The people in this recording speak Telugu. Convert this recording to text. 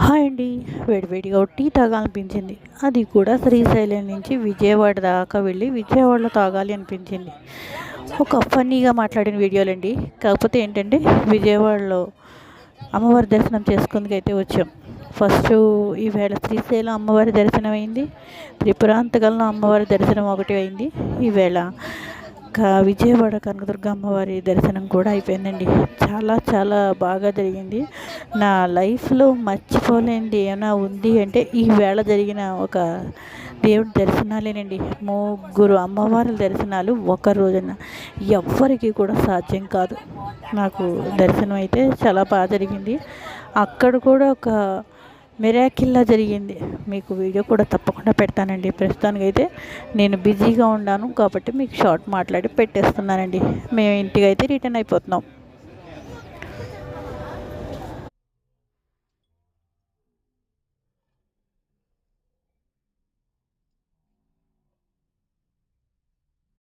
హాయ్ అండి. వేడివేడిగా టీ తాగాలనిపించింది. అది కూడా శ్రీశైలం నుంచి విజయవాడ దాకా వెళ్ళి విజయవాడలో తాగాలి అనిపించింది. ఒక ఫన్నీగా మాట్లాడిన వీడియోలండి. కాకపోతే ఏంటంటే విజయవాడలో అమ్మవారి దర్శనం చేసుకుందుకైతే వచ్చాం. ఫస్ట్ ఈవేళ శ్రీశైలం అమ్మవారి దర్శనం అయింది త్రిపురాంతకంలో అమ్మవారి దర్శనం ఒకటి అయింది. ఈవేళ ఇంకా విజయవాడ కనకదుర్గ అమ్మవారి దర్శనం కూడా అయిపోయిందండి. చాలా చాలా బాగా జరిగింది. నా లైఫ్లో మర్చిపోలేనిది ఏమైనా ఉంది అంటే ఈ వేళ జరిగిన ఒక దేవుడి దర్శనాలేనండి. ముగ్గురు అమ్మవారి దర్శనాలు ఒక రోజున ఎవ్వరికి కూడా సాధ్యం కాదు. నాకు దర్శనం అయితే చాలా బాగా జరిగింది. అక్కడ కూడా ఒక మిరాకిల్లా జరిగింది. మీకు వీడియో కూడా తప్పకుండా పెడతానండి. ప్రస్తుతానికైతే నేను బిజీగా ఉన్నాను కాబట్టి మీకు షార్ట్ మాట్లాడి పెట్టేస్తున్నానండి. మేము ఇంటికి అయితే రిటర్న్ అయిపోతున్నాం.